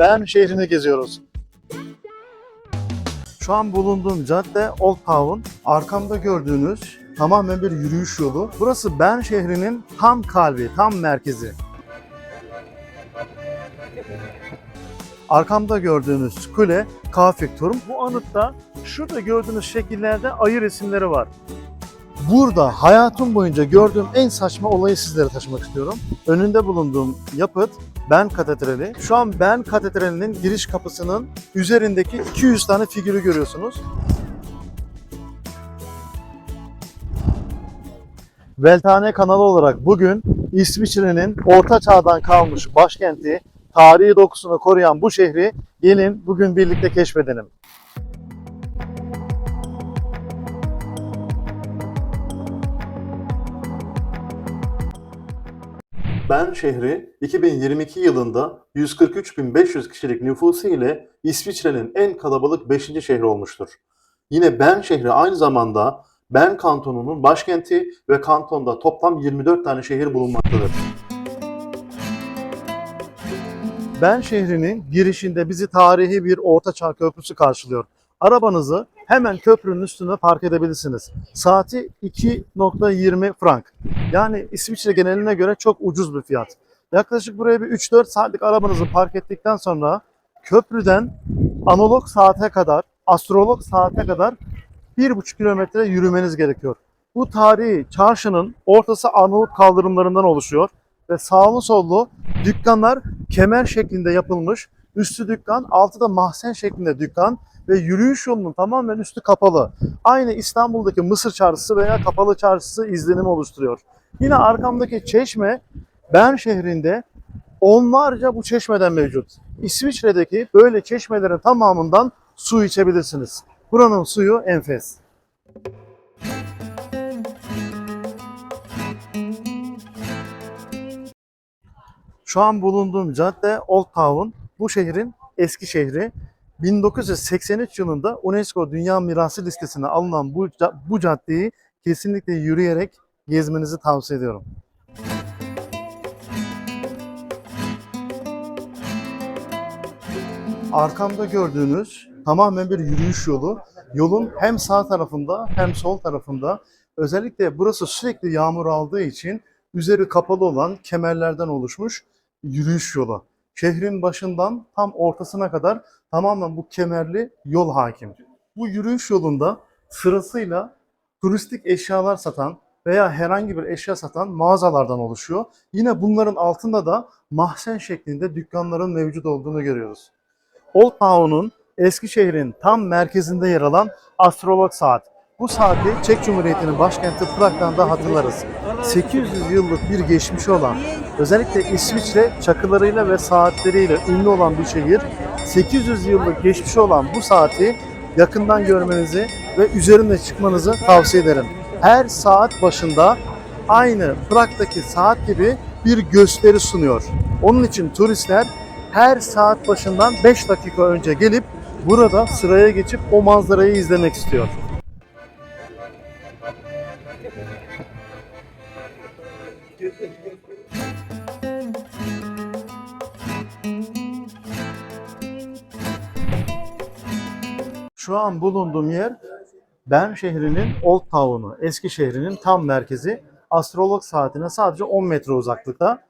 Bern şehrini geziyoruz. Şu an bulunduğum cadde Old Town. Arkamda gördüğünüz tamamen bir yürüyüş yolu. Burası Bern şehrinin tam kalbi, tam merkezi. Arkamda gördüğünüz kule Kafikturm. Bu anıtta şurada gördüğünüz şekillerde ayı resimleri var. Burada hayatım boyunca gördüğüm en saçma olayı sizlere taşımak istiyorum. Önünde bulunduğum yapıt Bern Katedrali. Şu an Bern Katedrali'nin giriş kapısının üzerindeki 200 tane figürü görüyorsunuz. Veltane kanalı olarak bugün İsviçre'nin orta çağdan kalmış başkenti, tarihi dokusunu koruyan bu şehri gelin bugün birlikte keşfedelim. Bern şehri 2022 yılında 143.500 kişilik nüfusu ile İsviçre'nin en kalabalık 5. şehri olmuştur. Yine Bern şehri aynı zamanda Bern kantonunun başkenti ve kantonda toplam 24 tane şehir bulunmaktadır. Bern şehrinin girişinde bizi tarihi bir ortaçağ köprüsü karşılıyor. Arabanızı hemen köprünün üstüne park edebilirsiniz. Saati 2.20 frank. Yani İsviçre geneline göre çok ucuz bir fiyat. Yaklaşık buraya bir 3-4 saatlik arabanızı park ettikten sonra köprüden analog saate kadar, astrolog saate kadar 1,5 kilometre yürümeniz gerekiyor. Bu tarihi çarşının ortası Arnavut kaldırımlarından oluşuyor ve sağlı sollu dükkanlar kemer şeklinde yapılmış. Üstü dükkan, altı da mahzen şeklinde dükkan ve yürüyüş yolunun tamamen üstü kapalı. Aynı İstanbul'daki Mısır Çarşısı veya Kapalı Çarşısı izlenimi oluşturuyor. Yine arkamdaki çeşme Bern şehrinde onlarca bu çeşmeden mevcut. İsviçre'deki böyle çeşmelerin tamamından su içebilirsiniz. Buranın suyu enfes. Şu an bulunduğum cadde Old Town. Bu şehrin eski şehri. 1983 yılında UNESCO Dünya Mirası listesine alınan bu, bu caddeyi kesinlikle yürüyerek gezmenizi tavsiye ediyorum. Arkamda gördüğünüz tamamen bir yürüyüş yolu. Yolun hem sağ tarafında hem sol tarafında özellikle burası sürekli yağmur aldığı için üzeri kapalı olan kemerlerden oluşmuş yürüyüş yolu. Şehrin başından tam ortasına kadar tamamen bu kemerli yol hakim. Bu yürüyüş yolunda sırasıyla turistik eşyalar satan veya herhangi bir eşya satan mağazalardan oluşuyor. Yine bunların altında da mahzen şeklinde dükkanların mevcut olduğunu görüyoruz. Old Town'un Eskişehir'in tam merkezinde yer alan astrolog saat. Bu saati Çek Cumhuriyeti'nin başkenti Prag'dan da hatırlarız. 800 yıllık bir geçmişi olan, özellikle İsviçre çakılarıyla ve saatleriyle ünlü olan bir şehir, 800 yıllık geçmişi olan bu saati yakından görmenizi ve üzerine çıkmanızı tavsiye ederim. Her saat başında aynı Prag'daki saat gibi bir gösteri sunuyor. Onun için turistler her saat başından 5 dakika önce gelip burada sıraya geçip o manzarayı izlemek istiyor. Şu an bulunduğum yer Bern şehrinin Old Town'u, eski şehrinin tam merkezi. Astrolog saatine sadece 10 metre uzaklıkta.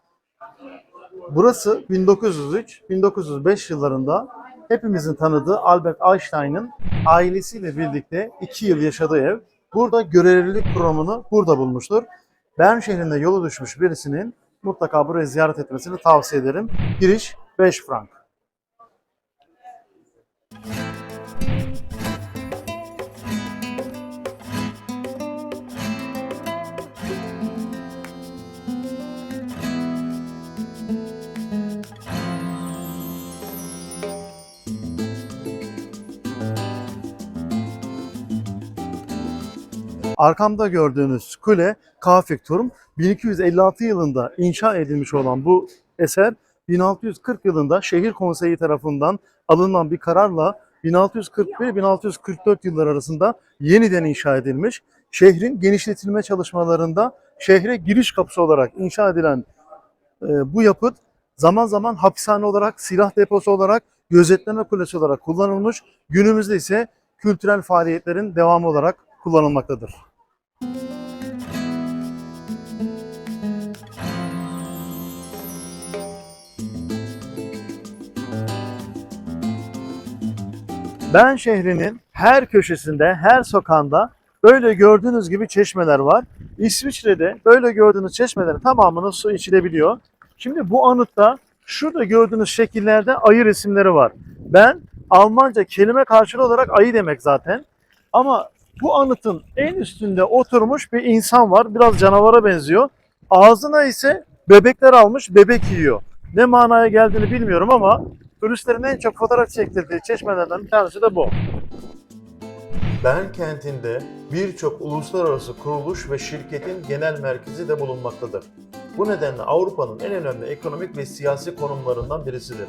Burası 1903-1905 yıllarında hepimizin tanıdığı Albert Einstein'ın ailesiyle birlikte 2 yıl yaşadığı ev. Burada görevlilik programını burada bulmuştur. Bern şehrinde yolu düşmüş birisinin mutlaka burayı ziyaret etmesini tavsiye ederim. Giriş 5 frank. Arkamda gördüğünüz kule Kafikturm 1256 yılında inşa edilmiş olan bu eser 1640 yılında şehir konseyi tarafından alınan bir kararla 1641-1644 yıllar arasında yeniden inşa edilmiş. Şehrin genişletilme çalışmalarında şehre giriş kapısı olarak inşa edilen e, bu yapıt zaman zaman hapishane olarak, silah deposu olarak, gözetleme kulesi olarak kullanılmış. Günümüzde ise kültürel faaliyetlerin devamı olarak kullanılmaktadır. Ben şehrinin her köşesinde, her sokağında böyle gördüğünüz gibi çeşmeler var. İsviçre'de böyle gördüğünüz çeşmelerin tamamının su içilebiliyor. Şimdi bu anıtta şurada gördüğünüz şekillerde ayı resimleri var. Ben Almanca kelime karşılığı olarak ayı demek zaten. Ama bu anıtın en üstünde oturmuş bir insan var. Biraz canavara benziyor. Ağzına ise bebekler almış, bebek yiyor. Ne manaya geldiğini bilmiyorum ama turistlerin en çok fotoğraf çektirdiği çeşmelerden bir tanesi de bu. Bern kentinde birçok uluslararası kuruluş ve şirketin genel merkezi de bulunmaktadır. Bu nedenle Avrupa'nın en önemli ekonomik ve siyasi konumlarından birisidir.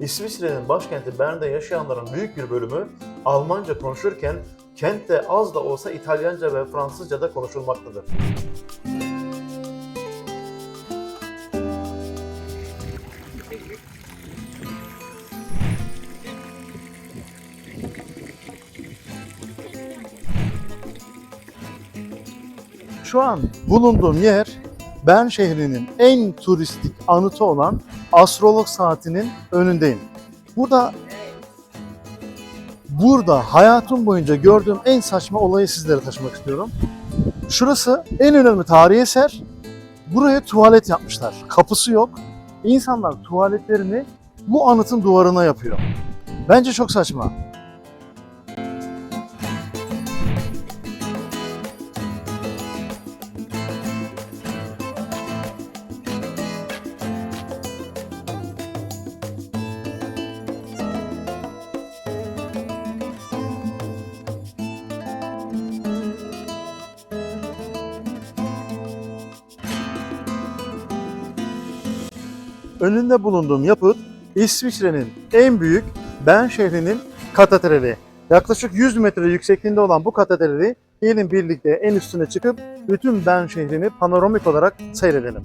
İsviçre'nin başkenti Bern'de yaşayanların büyük bir bölümü Almanca konuşurken kentte az da olsa İtalyanca ve Fransızca da konuşulmaktadır. Şu an bulunduğum yer Bern şehrinin en turistik anıtı olan Astrolog Saati'nin önündeyim. Burada burada hayatım boyunca gördüğüm en saçma olayı sizlere taşımak istiyorum. Şurası en önemli tarihi eser. Buraya tuvalet yapmışlar. Kapısı yok. İnsanlar tuvaletlerini bu anıtın duvarına yapıyor. Bence çok saçma. Önünde bulunduğum yapıt İsviçre'nin en büyük Bern şehrinin katedrali. Yaklaşık 100 metre yüksekliğinde olan bu katedrali gelin birlikte en üstüne çıkıp bütün Bern şehrini panoramik olarak seyredelim.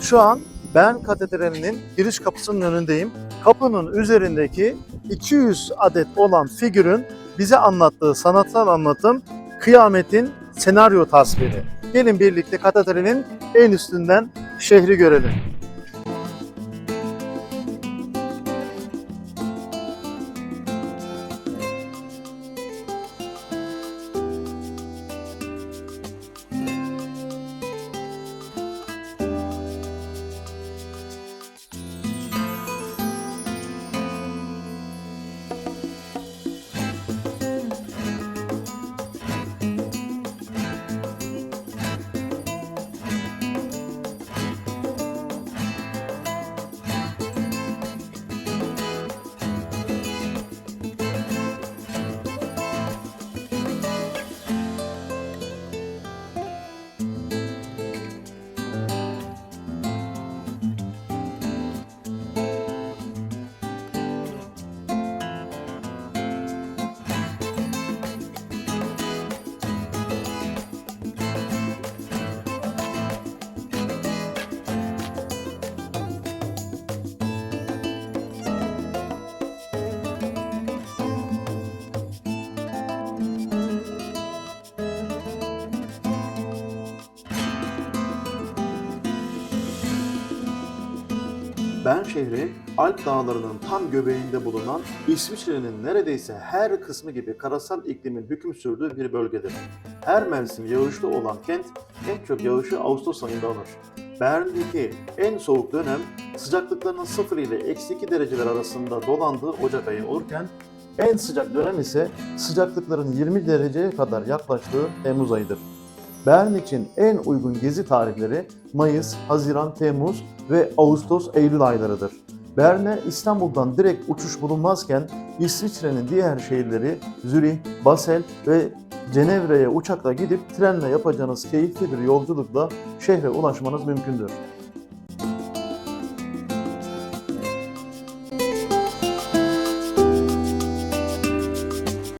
Şu an Bern Katedrali'nin giriş kapısının önündeyim. Kapının üzerindeki 200 adet olan figürün bize anlattığı sanatsal anlatım kıyametin senaryo tasviri. Gelin birlikte katedralin en üstünden şehri görelim. Bern şehri Alp dağlarının tam göbeğinde bulunan İsviçre'nin neredeyse her kısmı gibi karasal iklimin hüküm sürdüğü bir bölgedir. Her mevsim yağışlı olan kent en çok yağışı Ağustos ayında alır. Bern'deki en soğuk dönem sıcaklıklarının 0 ile eksi 2 dereceler arasında dolandığı Ocak ayı olurken en sıcak dönem ise sıcaklıkların 20 dereceye kadar yaklaştığı Temmuz ayıdır. Bern için en uygun gezi tarihleri Mayıs, Haziran, Temmuz ve Ağustos, Eylül aylarıdır. Bern'e İstanbul'dan direkt uçuş bulunmazken İsviçre'nin diğer şehirleri Zürih, Basel ve Cenevre'ye uçakla gidip trenle yapacağınız keyifli bir yolculukla şehre ulaşmanız mümkündür.